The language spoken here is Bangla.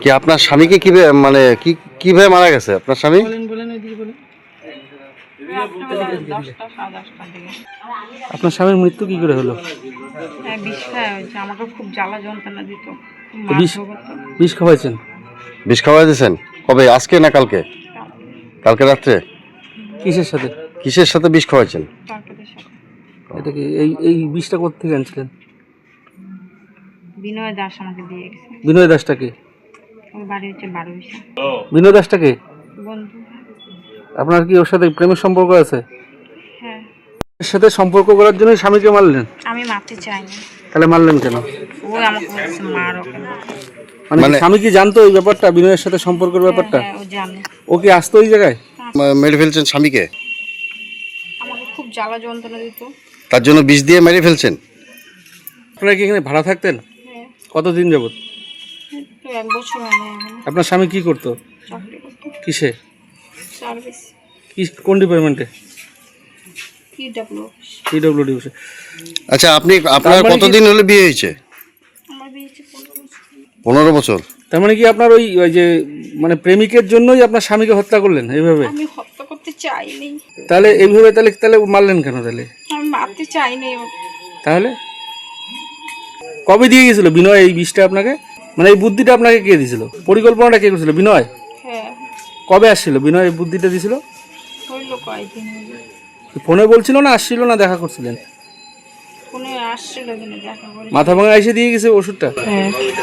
কি আপনার স্বামীকে কীভাবে মানে কি কীভাবে মারা গেছে? আপনার স্বামী? আপনার স্বামীর মৃত্যু কি করে হলো? হ্যাঁ বিষ আমাকে খুব জ্বালা যন্ত্রণা দিত। বিষ খাওয়াইছেন? বিষ খাওয়াই দিয়েছেন? কবে? আজকে না কালকে? কালকে রাত্রে? কিসের সাথে? কিসের সাথে বিষ খাওয়াইছেন? এটা কি এই এই বিষটা কোথেকে আনছিলেন? বিনয় দাস আমাকে দিয়ে গেছে। বিনয় দাসটাকে ওর বাড়ি হচ্ছে দাসটাকে বন্ধু। আপনার কি ওর সাথে প্রেমের সম্পর্ক আছে? হ্যাঁ। এর সাথে সম্পর্ক করার জন্য স্বামীকে মারলেন? আমি মারতে চাইনি তাহলে মারলেন কেন? ও আমাকে বলছে মার ওকে মানে মানে- স্বামী কি জানতো এই ব্যাপারটা বিনয়ের সাথে সম্পর্কের ব্যাপারটা? হ্যাঁ ও জানে। ও কি আসতো ওই জায়গায়? মেরে ফেলছেন স্বামীকে? আমাকে খুব জ্বালা যন্ত্রণা দিত। তার জন্য বিষ দিয়ে মেরে ফেলছেন? আপনারা কি এখানে ভাড়া থাকতেন? হ্যাঁ। কতদিন যাবত? এক বছর এখানে। আপনার স্বামী কি করতো? চাকরি করতো। কিসে? সার্ভিস। কি কোন ডিপার্টমেন্টে? কি ডাব্লিউ আচ্ছা আপনি আপনার তার মানে কি- কতদিন হলে বিয়ে হয়েছে? আমার বিয়ে হচ্ছে পনেরো বছর। পনেরো বছর। তার মানে কি আপনার ওই ওই যে মানে প্রেমিকের জন্যই আপনার স্বামীকে হত্যা করলেন এইভাবে? আমি হত্যা করতে চাইনি। তাহলে এইভাবে তাহলে তাহলে মারলেন কেন তাহলে? আমি মারতে চাইনি। ওকে তাহলে? কবে দিয়ে গেছিল? বিনয় এই বিষটা আপনাকে? মানে এই বুদ্ধিটা আপনাকে কে দিয়েছিল পরিকল্পনাটা কে করেছিল? বিনয়? হ্যাঁ। কবে আসছিল? বিনয় এই বুদ্ধিটা দিয়েছিল হইল কয়েকদিন হইল। ফোনে বলছিল না আসছিল না দেখা করছিলেন? ফোনে আসছিল কিনা দেখা করে মাথা ভাঙা এসে দিয়ে গেছে ওষুধটা? হ্যাঁ।